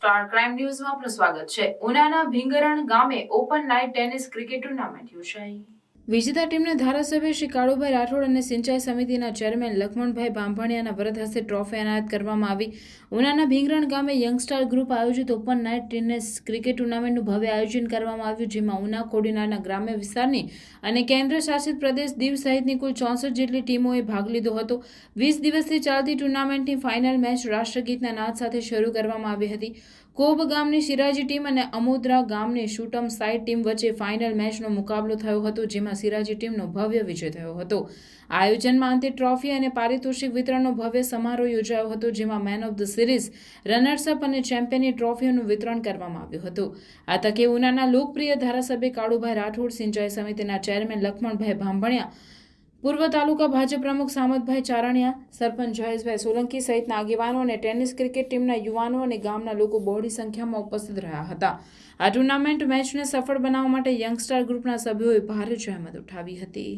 Star crime ન્યૂઝમાં આપનું સ્વાગત છે. ઉનાના ભીંગરણ ગામે open night tennis cricket tournament યોજાઈ. વિજેતા ટીમને ધારાસભ્ય શ્રી કાળુભાઈ રાઠોડ અને સિંચાઈ સમિતિના ચેરમેન લખમણભાઈ બાંભણિયાના વરદ હસ્તે ટ્રોફી એનાયત કરવામાં આવી. ઉનાના ભીંગરણ ગામે યંગસ્ટાર ગ્રુપ આયોજિત ઓપન નાઇટ ટેનિસ ક્રિકેટ ટુર્નામેન્ટનું ભવ્ય આયોજન કરવામાં આવ્યું, જેમાં ઉના કોડીનારના ગ્રામ્ય વિસ્તારની અને કેન્દ્ર શાસિત પ્રદેશ દીવ સહિતની કુલ ચોસઠ જેટલી ટીમોએ ભાગ લીધો હતો. વીસ દિવસથી ચાલતી ટુર્નામેન્ટની ફાઇનલ મેચ રાષ્ટ્રગીતના નાદ સાથે શરૂ કરવામાં આવી હતી. કોબ ગામની સિરાજી ટીમ અને અમોદરા ગામની શૂટમ સાઇડ ટીમ વચ્ચે ફાઇનલ મેચનો મુકાબલો થયો હતો, જેમાં સિરાજી ટીમનો ભવ્ય વિજય થયો હતો. આયોજનમાં અંતે ટ્રોફી અને પારિતોષિક વિતરણનો ભવ્ય સમારોહ યોજાયો હતો, જેમાં man of the series runners up અને ચેમ્પિયનની ટ્રોફીઓનું વિતરણ કરવામાં આવ્યું હતું. આ તકે ઉનાના લોકપ્રિય ધારાસભ્ય કાળુભાઈ રાઠોડ, સિંચાઈ સમિતિના ચેરમેન લખમણભાઈ ભાંભણિયા પૂર્વ તાલુકા ભાજપ પ્રમુખ સામતભાઈ ચારણિયા, સરપંચ જયેશભાઈ સોલંકી સહિતના આગેવાનો અને ટેનિસ ક્રિકેટ ટીમના યુવાનો અને ગામના લોકો બહોળી સંખ્યામાં ઉપસ્થિત રહ્યા હતા. આ ટુર્નામેન્ટ મેચને સફળ બનાવવા માટે યંગસ્ટાર ગ્રુપના સભ્યોએ ભારે જહેમત ઉઠાવી હતી.